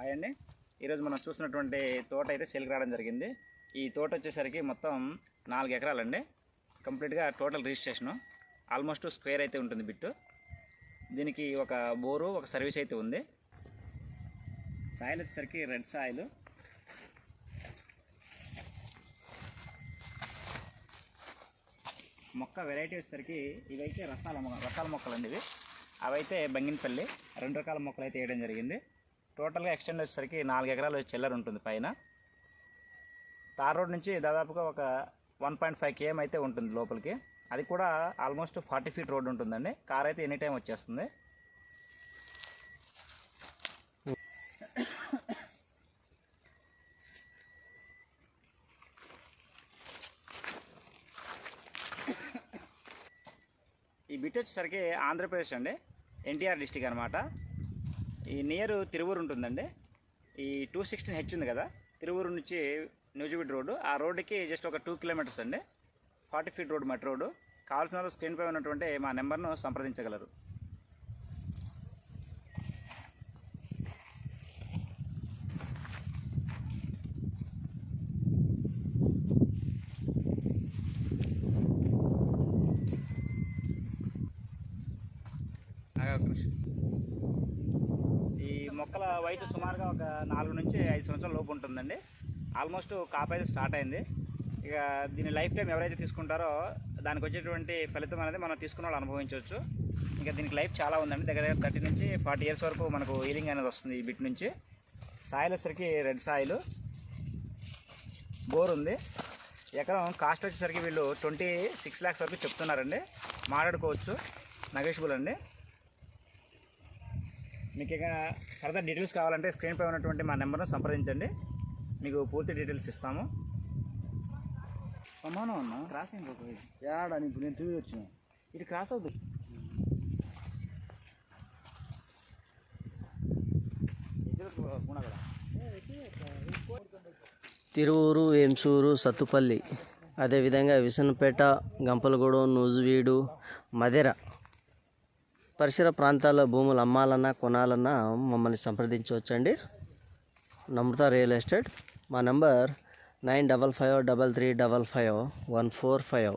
Hi అండి. ఈరోజు మనం చూసినటువంటి తోట అయితే సేల్కి రావడం జరిగింది. ఈ తోట వచ్చేసరికి మొత్తం నాలుగు ఎకరాలండి. కంప్లీట్గా టోటల్ రిజిస్ట్రేషను ఆల్మోస్ట్ స్క్వేర్ అయితే ఉంటుంది బిట్టు. దీనికి ఒక బోరు ఒక సర్వీస్ అయితే ఉంది. సాయిల్ వచ్చేసరికి రెడ్ సాయిల్. మొక్క వెరైటీ వచ్చేసరికి ఇవైతే రసాల మొక్క రసాల మొక్కలు అండి ఇవి. అవైతే బంగినపల్లి. రెండు రకాల మొక్కలు అయితే వేయడం జరిగింది. టోటల్గా ఎక్స్టెండ్ వచ్చేసరికి నాలుగు ఎకరాలు చిల్లర ఉంటుంది పైన. తార్ రోడ్ నుంచి దాదాపుగా ఒక వన్ పాయింట్ ఫైవ్ కేఎం అయితే ఉంటుంది లోపలికి. అది కూడా ఆల్మోస్ట్ ఫార్టీ ఫీట్ రోడ్ ఉంటుందండి. కార్ అయితే ఎనీ టైం వచ్చేస్తుంది. ఈ బిట్ వచ్చేసరికి ఆంధ్రప్రదేశ్ అండి. ఎన్టీఆర్ డిస్టిక్ అనమాట ఈ నియర్ తిరువూరు ఉంటుందండి. ఈ టూ సిక్స్టీన్ హెచ్ ఉంది కదా తిరువూరు నుంచి న్యూజిబిడ్ రోడ్డు. ఆ రోడ్డుకి జస్ట్ ఒక టూ కిలోమీటర్స్ అండి. ఫార్టీ ఫీట్ రోడ్ మట్టి రోడ్డు. కావాల్సిన వాళ్ళు స్క్రీన్పై ఉన్నటువంటి మా నెంబర్ను సంప్రదించగలరు. ఆగు ఒక్క మొక్కల వయసు సుమారుగా ఒక నాలుగు నుంచి ఐదు సంవత్సరాల లోపు ఉంటుందండి. ఆల్మోస్ట్ కాపు అయితే స్టార్ట్ అయింది. ఇక దీని లైఫ్ టైం ఎవరైతే తీసుకుంటారో దానికి వచ్చేటువంటి ఫలితం అనేది మనం తీసుకున్న వాళ్ళు అనుభవించవచ్చు. ఇంకా దీనికి లైఫ్ చాలా ఉందండి. దగ్గర దగ్గర థర్టీ నుంచి ఫార్టీ ఇయర్స్ వరకు మనకు హీలింగ్ అనేది వస్తుంది ఈ బిట్ నుంచి. సాయిల్ వచ్చేసరికి రెడ్ సాయిల్ బోర్ ఉంది. ఎకరం కాస్ట్ వచ్చేసరికి వీళ్ళు ట్వంటీ సిక్స్ ల్యాక్స్ వరకు చెప్తున్నారండి. మాట్లాడుకోవచ్చు. నగేషబుల్ అండి. మీకు ఇక ఫర్దర్ డీటెయిల్స్ కావాలంటే స్క్రీన్పై ఉన్నటువంటి మా నెంబర్ను సంప్రదించండి. మీకు పూర్తి డీటెయిల్స్ ఇస్తాము. సమానం అన్న క్రాస్ ఇంకొక ఏడా నీకు నేను తిరిగి వచ్చిన ఇది క్రాస్ అవుతుంది తిరువూరు ఏంసూరు సత్తుపల్లి అదేవిధంగా విసనపేట గంపలగూడెం నూజువీడు మదిర పరిసర ప్రాంతాల్లో భూములు అమ్మాలన్నా కొనాలన్నా మమ్మల్ని సంప్రదించవచ్చండి. Namrata real estate. మా number nine double five double three double five one four five.